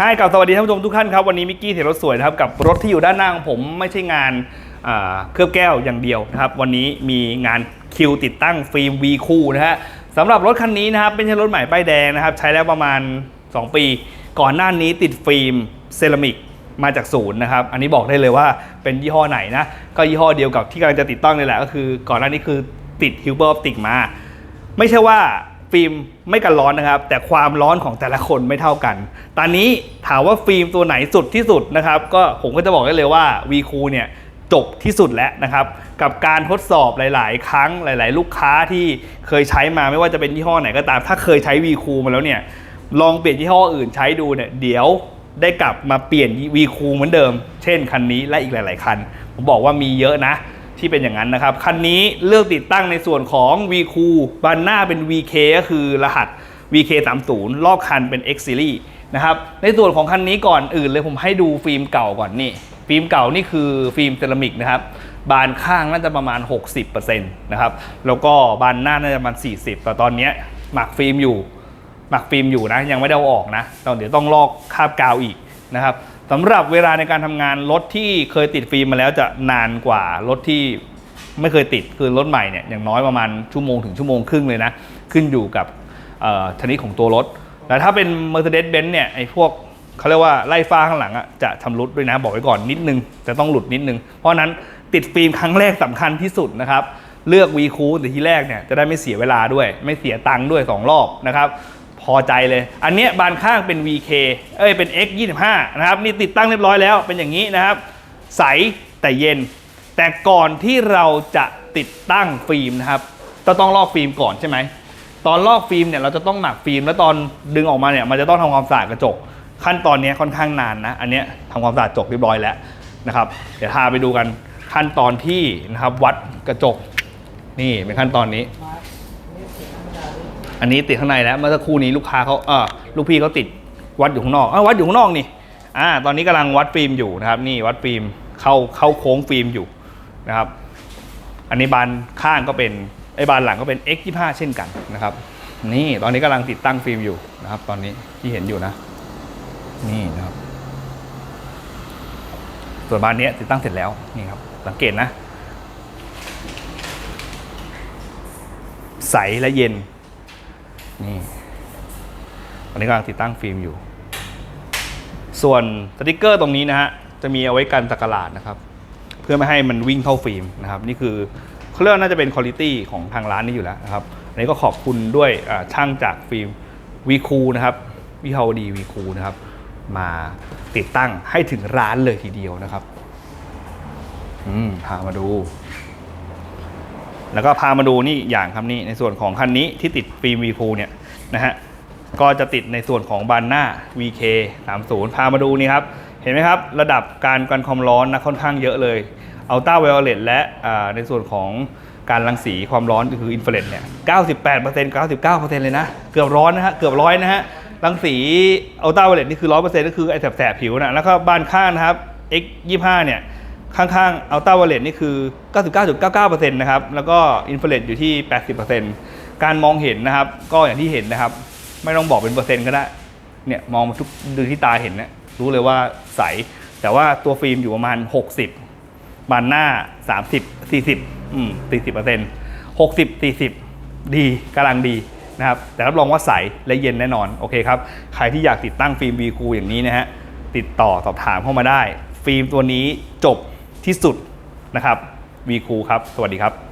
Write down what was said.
ให้กับสวัสดีท่านผู้ชมทุกท่านครับวันนี้มิกกี้เทรถสวยนะครับกับรถที่อยู่ด้านหน้าของผมไม่ใช่งานเคลือบแก้วอย่างเดียวนะครับ วันนี้มีงานคิวติดตั้งฟิล์ม V คู่นะฮะสำหรับรถคันนี้นะครับเป็นรถใหม่ป้ายแดงนะครับ ใช้แล้วประมาณ 2 ปี ก่อนหน้านี้ติดฟิล์มเซรามิกมาจากศูนย์นะครับ อันนี้บอกได้เลยว่าเป็นยี่ห้อไหนนะ ก็ยี่ห้อเดียวกับที่กำลังจะติดตั้งนี่แหละก็คือ ก่อนหน้านี้คือติดฮิวเบอร์ออปติกมา ไม่ใช่ว่า ฟิล์มไม่กันร้อนนะครับ แต่ความร้อนของแต่ละคนไม่เท่ากัน ตอนนี้ถามว่าฟิล์มตัวไหนสุดที่สุดนะครับ ก็ผมก็จะบอกได้เลยว่า v ีคูเนี่ยจบที่สุดแล้วนะครับ กับการทดสอบหลาย ๆ ครั้งหลาย ๆ ลูกค้าที่เคยใช้มาไม่ว่าจะเป็นยี่ห้อไหนก็ตาม ถ้าเคยใช้ v ีคูมาแล้วเนี่ยลองเปลี่ยนยี่ห้ออื่นใช้ดูเนี่ยเดี๋ยวได้กลับมาเปลี่ยน v ีคูเหมือนเดิม เช่นคันนี้และอีกหลาย ๆ คัน ผมบอกว่ามีเยอะนะ ที่เป็นอย่างนั้นนะครับ คันนี้เลือกติดตั้งในส่วนของ V คูบันหน้าเป็น VK ก็คือรหัส VK 3 0 รอบคันเป็น X Series นะครับ ในส่วนของคันนี้ก่อนอื่นเลยผมให้ดูฟิล์มเก่าก่อนนี่ ฟิล์มเก่านี่คือฟิล์มเซรามิกนะครับ บานข้างน่าจะประมาณ 60%นะครับ แล้วก็บานหน้าน่าจะประมาณ 40 แต่ตอนนี้หมักฟิล์มอยู่ หมักฟิล์มอยู่นะ ยังไม่ได้เอาออกนะตองเดี๋ยวต้องลอกคาบกาวอีกนะครับ สำหรับเวลาในการทำงานรถที่เคยติดฟิล์มมาแล้วจะนานกว่ารถที่ไม่เคยติดคือรถใหม่เนี่ยอย่างน้อยประมาณชั่วโมงถึงชั่วโมงครึ่งเลยนะ ขึ้นอยู่กับชนิดของตัวรถ แต่ถ้าเป็น Mercedes-Benz เนี่ยไอ้พวกเขาเรียกว่าไล่ฟ้าข้างหลังอะจะชำรุดด้วยนะบอกไว้ก่อนนิดนึง จะต้องหลุดนิดนึง เพราะนั้นติดฟิล์มครั้งแรกสำคัญที่สุดนะครับ เลือก V คูแต่ที่แรกเนี่ยจะได้ไม่เสียเวลาด้วย ไม่เสียตังค์ด้วย 2 รอบนะครับ พอใจเลย อันเนี้ยบานข้างเป็น VK เอ้ยเป็น X 25นะครับนี่ติดตั้งเรียบร้อยแล้วเป็นอย่างนี้นะครับ ใสแต่เย็น แต่ก่อนที่เราจะติดตั้งฟิล์มนะครับก็ต้องลอกฟิล์มก่อนใช่ไหมตอนลอกฟิล์มเนี่ยเราจะต้องหมักฟิล์มแล้วตอนดึงออกมาเนี่ยมันจะต้องทำความสะอาดกระจก ขั้นตอนนี้ค่อนข้างนานนะอันเนี้ยทำความสะอาดกระจกเรียบร้อยแล้วนะครับ เดี๋ยวพาไปดูกันขั้นตอนที่นะครับวัดกระจกนี่เป็นขั้นตอนนี้ อันนี้ติดข้างในแล้วเมื่อสักครู่นี้ลูกค้าเขาเออลูกพี่เขาติดวัดอยู่ข้างนอกอ้าววัดอยู่ข้างนอกนี่อ่าตอนนี้กำลังวัดฟิล์มอยู่นะครับ นี่วัดฟิล์มเข้าเข้าโค้งฟิล์มอยู่นะครับ อันนี้บานข้างก็เป็นไอ้บานหลังก็เป็น X 2 5 เช่นกันนะครับ นี่ตอนนี้กำลังติดตั้งฟิล์มอยู่นะครับ ตอนนี้ที่เห็นอยู่นะ นี่นะครับ ส่วนบานนี้ติดตั้งเสร็จแล้วนี่ครับ สังเกตนะ ใสและเย็น นี่ตอนนี้กำลังติดตั้งฟิล์มอยู่ ส่วนสติกเกอร์ตรงนี้นะฮะ จะมีเอาไว้กันตะกหลาดนะครับ เพื่อไม่ให้มันวิ่งเข้าฟิล์มนะครับ นี่คือเขาเรียกว่าน่าจะเป็นคุณภาพของทางร้านนี้อยู่แล้วนะครับ อันนี้ก็ขอบคุณด้วยช่างจากฟิล์มวีคูนะครับวิภาวดีวีคูนะครับ มาติดตั้งให้ถึงร้านเลยทีเดียวนะครับ อืม พามาดู แล้วก็พามาดูนี่อย่างครับนี่ในส่วนของคันนี้ที่ติดฟิล์ม V พูเนี่ยนะฮะก็จะติดในส่วนของบานหน้า VK 30พามาดูนี่ครับ เห็นไหมครับ ระดับการกันความร้อนนะค่อนข้างเยอะเลยอัลต้าไวโอเลตและในส่วนของการรังสีความร้อนก็คืออินฟราเรดเนี่ย 98% 99%เลยนะ เกือบร้อนนะฮะ เกือบร้อยนะฮะ รังสีอัลต้าไวโอเลตนี่คือ 100%ก็คือไอ้แสบๆผิวนะ แล้วก็บานข้างนะครับ X 25 เนี่ย ข้างๆ อัลต้า w ว l เลตนี่คือ 99.99%นะครับ แล้วก็อินฟ a เรดอยู่ที่ 80%การมองเห็นนะครับ ก็อย่างที่เห็นนะครับ ไม่ต้องบอกเป็นเปอร์เซ็นต์ก็ได้ เนี่ยมองทุกดูที่ตาเห็นเนี่ยรู้เลยว่าใส แต่ว่าตัวฟิล์มอยู่ประมาณ 60 บานหน้า 30 40 อืม 40% 60 40 ดีกำลังดีนะครับ แต่รับรองว่าใสและเย็นแน่นอน โอเคครับ ใครที่อยากติดตั้งฟิล์ม V คูอย่างนี้นะฮะ ติดต่อสอบถามเข้ามาได้ ฟิล์มตัวนี้จบ ที่สุดนะครับวีคูครับ สวัสดีครับ